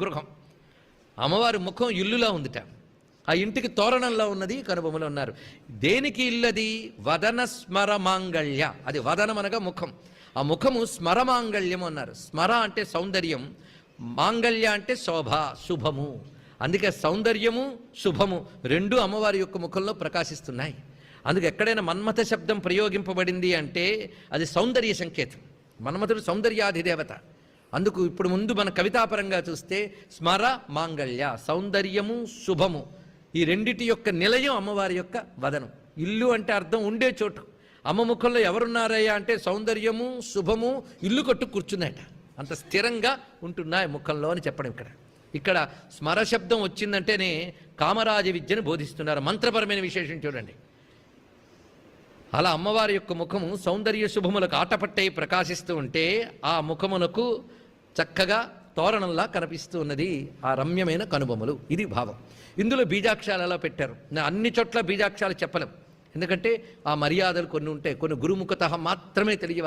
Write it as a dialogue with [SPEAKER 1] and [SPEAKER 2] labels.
[SPEAKER 1] గృహం అమ్మవారి ముఖం ఇల్లులా ఉందిట. ఆ ఇంటికి తోరణంలో ఉన్నది కనుబొమ్మలో ఉన్నారు. దేనికి ఇల్లది? వదన స్మరమాంగళ్య అది వదనం అనగా ముఖం. ఆ ముఖము స్మరమాంగళ్యం అన్నారు. స్మర అంటే సౌందర్యం మాంగళ్య అంటే శోభ శుభము. అందుకే సౌందర్యము శుభము రెండు అమ్మవారి యొక్క ముఖంలో ప్రకాశిస్తున్నాయి. అందుకు ఎక్కడైనా మన్మథ శబ్దం ప్రయోగింపబడింది అంటే అది సౌందర్య సంకేతం. మన్మథుడు సౌందర్యాధిదేవత. అందుకు ఇప్పుడు ముందు మన కవితాపరంగా చూస్తే స్మర మాంగళ్య సౌందర్యము శుభము. ఈ రెండిటి యొక్క నిలయం అమ్మవారి యొక్క వదనం. ఇల్లు అంటే అర్థం ఉండే చోటు. అమ్మ ముఖంలో ఎవరున్నారయ్యా అంటే సౌందర్యము శుభము ఇల్లు కట్టు కూర్చున్నాయట అంత స్థిరంగా ఉంటున్నాయి ముఖంలో అని చెప్పడం ఇక్కడ. ఇక్కడ స్మర శబ్దం వచ్చిందంటేనే కామరాజ విద్యను బోధిస్తున్నారు. మంత్రపరమైన విశేషం చూడండి. అలా అమ్మవారి యొక్క ముఖము సౌందర్య శుభములకు ఆటపట్టై ప్రకాశిస్తూ ఉంటే ఆ ముఖమునకు చక్కగా తోరణంలా కనిపిస్తూ ఉన్నది ఆ రమ్యమైన కనుబొమ్మలు. ఇది భావం. ఇందులో బీజాక్షరాలు ఎలా పెట్టారు. నా అన్ని చోట్ల బీజాక్షరాలు చెప్పలేం. ఎందుకంటే ఆ మర్యాదలు కొన్ని ఉంటాయి. కొన్ని గురుముఖత మాత్రమే తెలియ